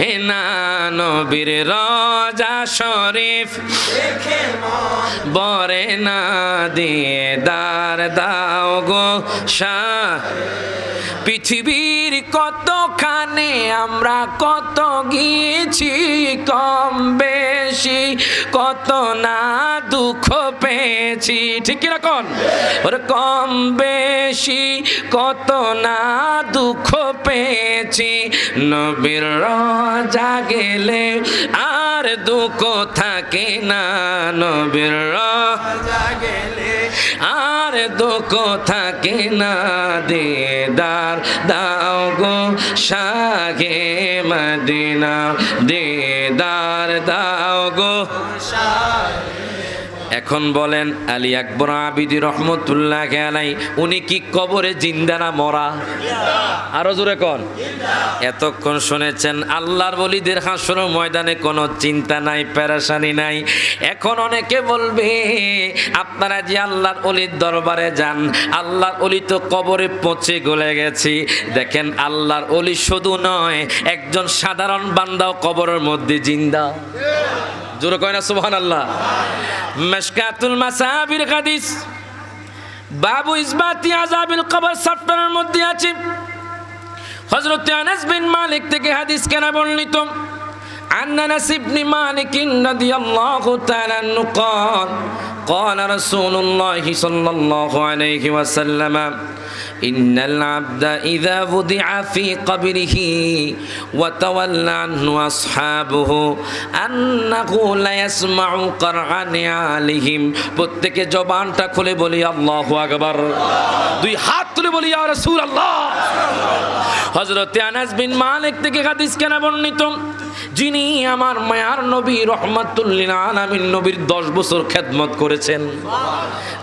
হে না নবীর রজা শরীফ। বরে না দিয়ে দার দাও গো শাহ। পৃথিবীর কতখানে আমরা কত গিয়েছি কম বেশি, কত না দুঃখ পেয়েছি। ঠিক কীরকম ওর কম বেশি, কত না দুঃখ পেয়েছি। নবীর রাজা গেলে আর দুঃখ থাকে না। নবীর রাজা আর দুঃখ থাকে না দিদার দাও গো শাহে মদিনা দিদার দাও গো। এখন বলেন, আলী আকবর আবিদি রহমতুল্লাহ আলাই উনি কি কবরে জিন্দা না মরা? আরও জোরে কন। এতক্ষণ শুনেছেন, আল্লাহর বলিদের হাসর ময়দানে কোনো চিন্তা নাই, পেরেশানি নাই। এখন অনেকে বলবে, আপনারা যে আল্লাহর অলির দরবারে যান, আল্লাহর অলি তো কবরে পচে গলে গেছি। দেখেন, আল্লাহর অলি শুধু নয়, একজন সাধারণ বান্দাও কবরের মধ্যে জিন্দা। জোরে কয় না সুবহান আল্লাহ মাসকাতুল মাসাবির হাদিস। বাবু ইসবাতি আজাবিল কবর সফটওয়্যারের মধ্যে আছে। হযরত আনাস বিন মালিক থেকে হাদিস কেনা বর্ণিত? আন্না নাসিবনি মালিকিন রাদিয়াল্লাহু তাআলা নুকাল قال قال رسول الله صلى الله عليه وسلم إن العبد إذا وضع في قبره وتولى عنه أصحابه أنه لا يسمع قرع نعالهم প্রত্যেকে জবানটা খুলে বলি আল্লাহু আকবার দুই হাত তুলে বলি ইয়া রাসূলুল্লাহ হযরত আনাস বিন মালিক থেকে হাদিস কেন বর্ণিত যিনি আমার মায়ার নবী রহমাতুল্লিল আলামিন নবীর দশ বছর খেদমত করেছেন।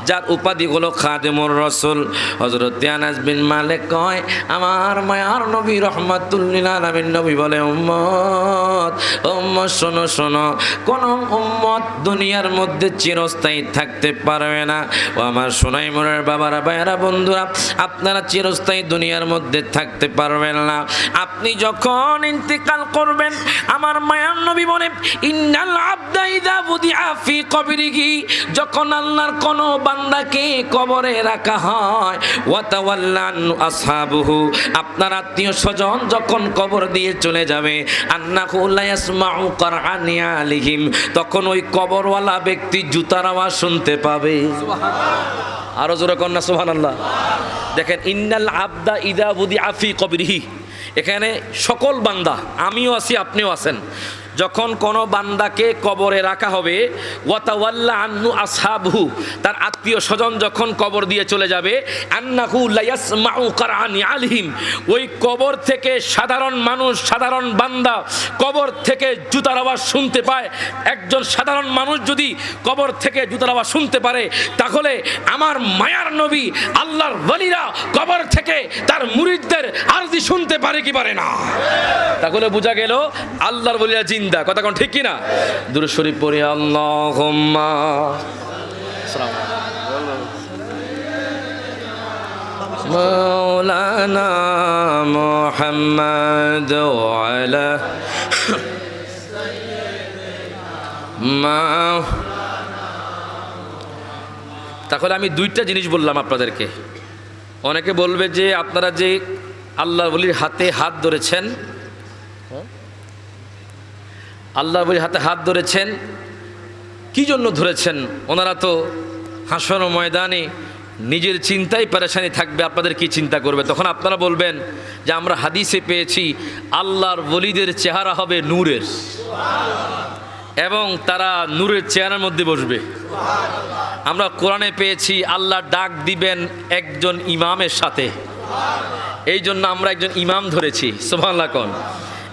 যার উপাধি হলো খাদেমুর রসুল। হজরত আনাস বিন মালিক কয়, আমার মায়ার নবী রহমাতুল্লিল আলামিন নবী বলে, উম্মত উম্মত, শোনো শোনো, কোন উম্মত দুনিয়ার মধ্যে চিরস্থায়ী থাকতে পারবে না। ও আমার সোনাই মোরের বাবারা, ভাইয়ারা, বন্ধুরা, আপনারা চিরস্থায়ী দুনিয়ার মধ্যে থাকতে পারবেন না। আপনি যখন ইন্তেকাল করবেন আমার মায়ার নবী বলে, ইন্নাল আবদা ইদা বুদিআ ফি কবরিহি। যখন আল্লাহর কোন বান্দাকে কবরে রাখা হয় ওয়া তাওয়াল্লান আসহাবুহু। আপনার আত্মীয় স্বজন যখন কবর দিয়ে চলে যাবে, আন্নাহু লা ইয়াসমাউ কারআনি আলিহিম তখন ওই কবরওয়ালা ব্যক্তি জুতার আওয়াজ শুনতে পাবে। আরও জোরে কন্যা সুবহানাল্লাহ। দেখেন ইন্নাল আবদা ইদা বুদি আফি কবিরহি। এখানে সকল বান্দা আমিও আছি আপনিও আছেন। যখন কোনো বান্দাকে কবরে রাখা হবে, ওয়াতাওয়াল্লা আন্নু আসহাবহু, তার আত্মীয় স্বজন যখন কবর দিয়ে চলে যাবে, আন্নাহু লায়াসমাউ কারআনি আলহিম, ওই কবর থেকে সাধারণ মানুষ, সাধারণ বান্দা কবর থেকে জুতার আওয়াজ শুনতে পায়। একজন সাধারণ মানুষ যদি কবর থেকে জুতার আওয়াজ শুনতে পারে, তাহলে আমার মায়ার নবী, আল্লাহর বলিরা কবর থেকে তার মুরিদদের আরজি শুনতে পারে কি পারে না? তাহলে বোঝা গেল, আল্লাহর বলিরা জিন্দা কথা কোন ঠিক কি না দুরু শরীফ পড়ি আল্লাহুম্মা مولانا محمد وعلى মা তাহলে আমি দুইটা জিনিস বললাম আপনাদেরকে অনেকে বলবে যে আপনারা যে আল্লাহ বলির হাতে হাত ধরেছেন আল্লাহ বলির হাতে হাত ধরেছেন। কি জন্য ধরেছেন? ওনারা তো হাসন ময়দানে নিজের চিন্তাই পেরেশানি থাকবে, আপনাদের কি চিন্তা করবে? তখন আপনারা বলবেন যে, আমরা হাদিসে পেয়েছি, আল্লাহর বলিদের চেহারা হবে নূরের। এবং তারা নূরের চেহারার মধ্যে বসবে। আমরা কোরআনে পেয়েছি, আল্লাহ ডাক দিবেন একজন ইমামের সাথে। এই জন্য আমরা একজন ইমাম ধরেছি। সোভাল্লা কন।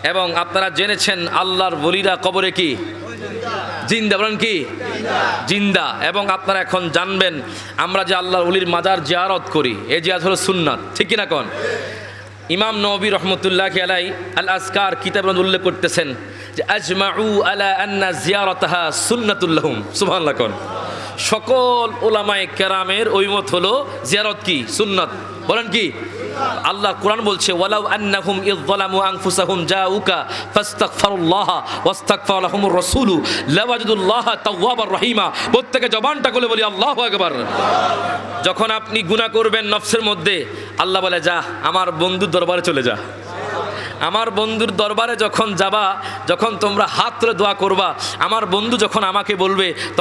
এবং আপনারা জেনেছেন আল্লাহর বলিরা কবরে কি? জিন্দা, বলেন কি? জিন্দা। এবং আপনারা এখন জানবেন, আমরা যে আল্লাহর উলির মাজার জিয়ারত করি এই জিয়ারত হলো সুন্নাত। ঠিক কিনা কন? ইমাম নবী রহমতুল্লাহ আলাই আল আসকার কিতাব উল্লেখ করতেছেন যে, আজমাউ আলা আন্না জিয়ারতাহা সুন্নাতুল্লাহুম সুবহানাল্লাহ কোন? সকল ওলামায়ে কেরামের ওই মত হলো জিয়ারত কি? সুন্নাত। বলেন কি? আল্লাহ কোরআন বলছে, ওয়ালাউ আন্নাহুম আনফুসাহুম জাউকা ফাস্তাগফিরুল্লাহ রাসূলু তাওয়াবার রহিমা। প্রত্যেকে জবানটা খুলে বলি, আল্লাহু আকবার। যখন আপনি গুনাহ করবেন নফসের মধ্যে, আল্লাহ বলে, যা, আমার বন্ধুর দরবারে চলে যা। আমার বন্ধুর দরবারে যখন যাবা, যখন তোমরা হাত তুলে দোয়া করবা, আমার বন্ধু যখন আমাকে বলবে